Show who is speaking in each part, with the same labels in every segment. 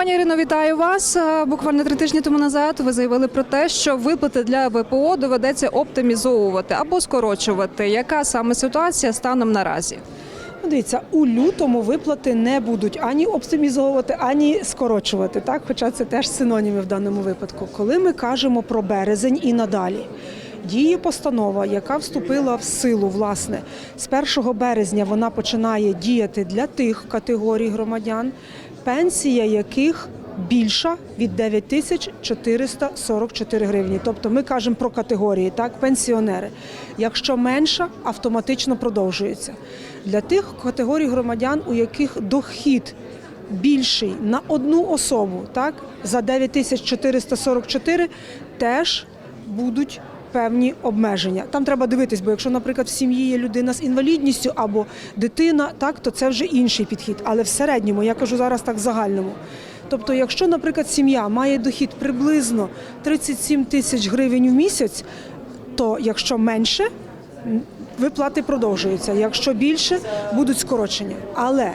Speaker 1: Пані Ірино, вітаю вас. Е, Буквально три тижні тому назад ви заявили про те, що виплати для ВПО доведеться оптимізовувати або скорочувати. Яка саме ситуація станом наразі?
Speaker 2: Ну, Дивіться, у лютому виплати не будуть ані оптимізовувати, ані скорочувати. Так, хоча це теж синоніми в даному випадку. Коли ми кажемо про березень і надалі. Діє постанова, яка вступила в силу, власне, з 1 березня вона починає діяти для тих категорій громадян, пенсія яких більша від 9 тисяч 444 гривні. Тобто ми кажемо про категорії, так, пенсіонери. Якщо менша, автоматично продовжується. Для тих категорій громадян, у яких дохід більший на одну особу, так, за 9444 теж будуть певні обмеження. Там треба дивитись, бо якщо, наприклад, в сім'ї є людина з інвалідністю або дитина, так, то це вже інший підхід. Але в середньому, я кажу зараз так в загальному. Тобто, якщо, наприклад, сім'я має дохід приблизно 37 тисяч гривень в місяць, то якщо менше, виплати продовжуються. Якщо більше, будуть скорочення. Але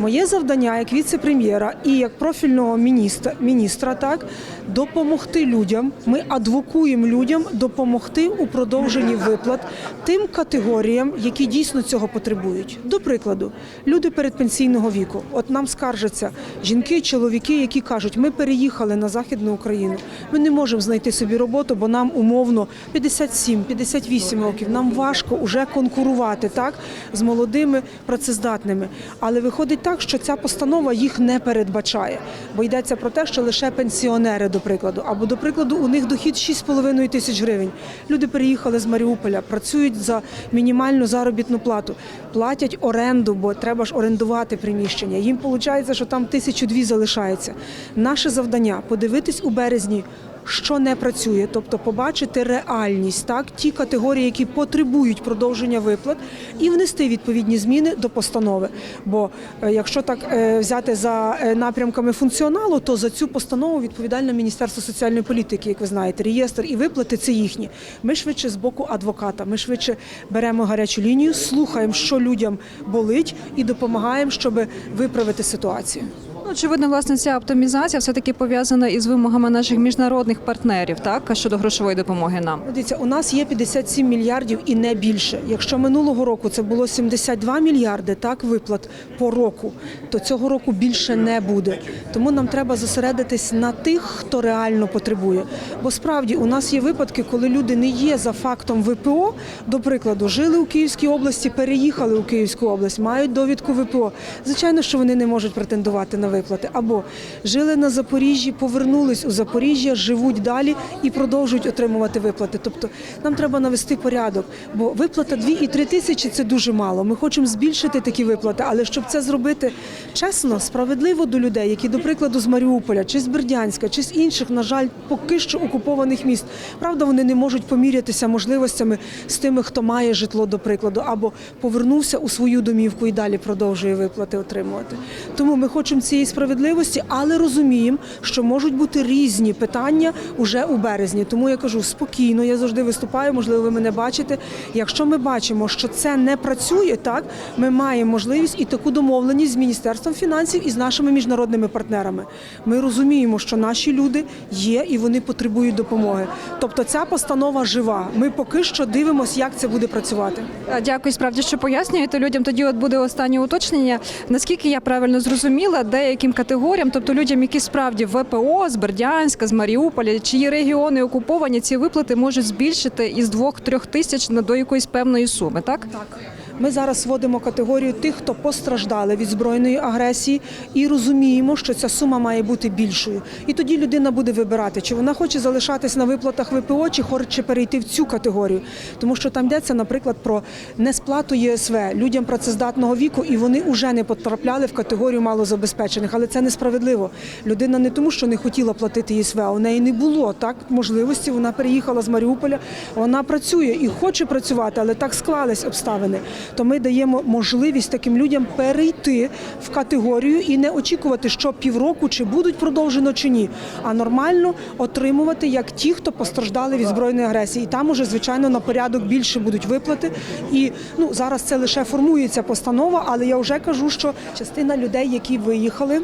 Speaker 2: моє завдання як віце-прем'єра і як профільного міністра, міністра так, допомогти людям. Ми адвокуємо людям допомогти у продовженні виплат тим категоріям, які дійсно цього потребують. До прикладу, люди передпенсійного віку. От нам скаржаться жінки, чоловіки, які кажуть, ми переїхали на Західну Україну. Ми не можемо знайти собі роботу, бо нам умовно 57-58 років. Нам важко вже конкурувати так з молодими працездатними. Але виходить так, що ця постанова їх не передбачає, бо йдеться про те, що лише пенсіонери, до прикладу, або до прикладу, у них дохід 6,5 тисяч гривень. Люди переїхали з Маріуполя, працюють за мінімальну заробітну плату, платять оренду, бо треба ж орендувати приміщення. Їм виходить, що там тисячу дві залишається. Наше завдання подивитись у березні. Що не працює, тобто побачити реальність, так ті категорії, які потребують продовження виплат, і внести відповідні зміни до постанови. Бо е, якщо так е, взяти за е, напрямками функціоналу, то за цю постанову відповідальне Міністерство соціальної політики, як ви знаєте, реєстр і виплати це їхні. Ми швидше з боку адвоката. Ми швидше беремо гарячу лінію, слухаємо, що людям болить, і допомагаємо, щоб виправити ситуацію.
Speaker 1: Очевидно, власне, ця оптимізація все таки пов'язана із вимогами наших міжнародних партнерів, так щодо грошової допомоги нам.
Speaker 2: Дивіться, у нас є 57 мільярдів і не більше. Якщо минулого року це було 72 мільярди, так виплат по року, то цього року більше не буде. Тому нам треба зосередитись на тих, хто реально потребує. Бо справді у нас є випадки, коли люди не є за фактом ВПО. До прикладу, жили у Київській області, переїхали у Київську область, мають довідку ВПО. Звичайно, що вони не можуть претендувати на виплати. Або жили на Запоріжжі, повернулись у Запоріжжя, живуть далі і продовжують отримувати виплати. Тобто нам треба навести порядок, бо виплата 2 і 3 тисячі це дуже мало. Ми хочемо збільшити такі виплати, але щоб це зробити чесно, справедливо до людей, які, до прикладу, з Маріуполя, чи з Бердянська, чи з інших, на жаль, поки що окупованих міст. Правда, вони не можуть помірятися можливостями з тими, хто має житло, до прикладу, або повернувся у свою домівку і далі продовжує виплати отримувати. Тому ми хочемо цієї справедливості, але розуміємо, що можуть бути різні питання уже у березні. Тому я кажу спокійно, я завжди виступаю, можливо, ви мене бачите. Якщо ми бачимо, що це не працює, так ми маємо можливість і таку домовленість з міністерством фінансів і з нашими міжнародними партнерами. Ми розуміємо, що наші люди є і вони потребують допомоги. Тобто ця постанова жива. Ми поки що дивимося, як це буде працювати.
Speaker 1: Е, Дякую, справді, що пояснюєте людям. Тоді от буде останнє уточнення. Наскільки я правильно зрозуміла, деяким категоріям, тобто людям, які справді ВПО з Бердянська, з Маріуполя, чиї регіони окуповані, ці виплати можуть збільшити із 2-3 тисяч на- до якоїсь певної суми, так?
Speaker 2: Так. Ми зараз вводимо категорію тих, хто постраждали від збройної агресії, і розуміємо, що ця сума має бути більшою. І тоді людина буде вибирати, чи вона хоче залишатись на виплатах ВПО, чи хоче перейти в цю категорію. Тому що там йдеться, наприклад, про несплату ЄСВ людям працездатного віку, і вони вже не потрапляли в категорію малозабезпечених. Але це несправедливо. Людина не тому, що не хотіла платити ЄСВ, а у неї не було так можливості. Вона переїхала з Маріуполя, вона працює і хоче працювати, але так склались обставини то ми даємо можливість таким людям перейти в категорію і не очікувати, що півроку чи будуть продовжено чи ні, а нормально отримувати як ті, хто постраждали від збройної агресії. І там уже звичайно на порядок більше будуть виплати. І ну зараз це лише формується постанова, але я вже кажу, що частина людей, які виїхали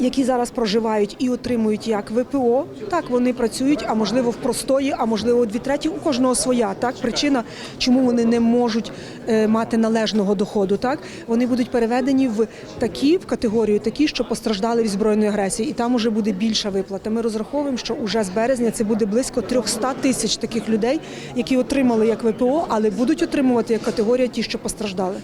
Speaker 2: які зараз проживають і отримують як ВПО, так вони працюють, а можливо в простої, а можливо дві треті. У кожного своя так причина, чому вони не можуть е, мати належного доходу. Так вони будуть переведені в такі в категорію, такі, що постраждали від збройної агресії, і там уже буде більша виплата. Ми розраховуємо, що уже з березня це буде близько 300 тисяч таких людей, які отримали як ВПО, але будуть отримувати як категорія ті, що постраждали.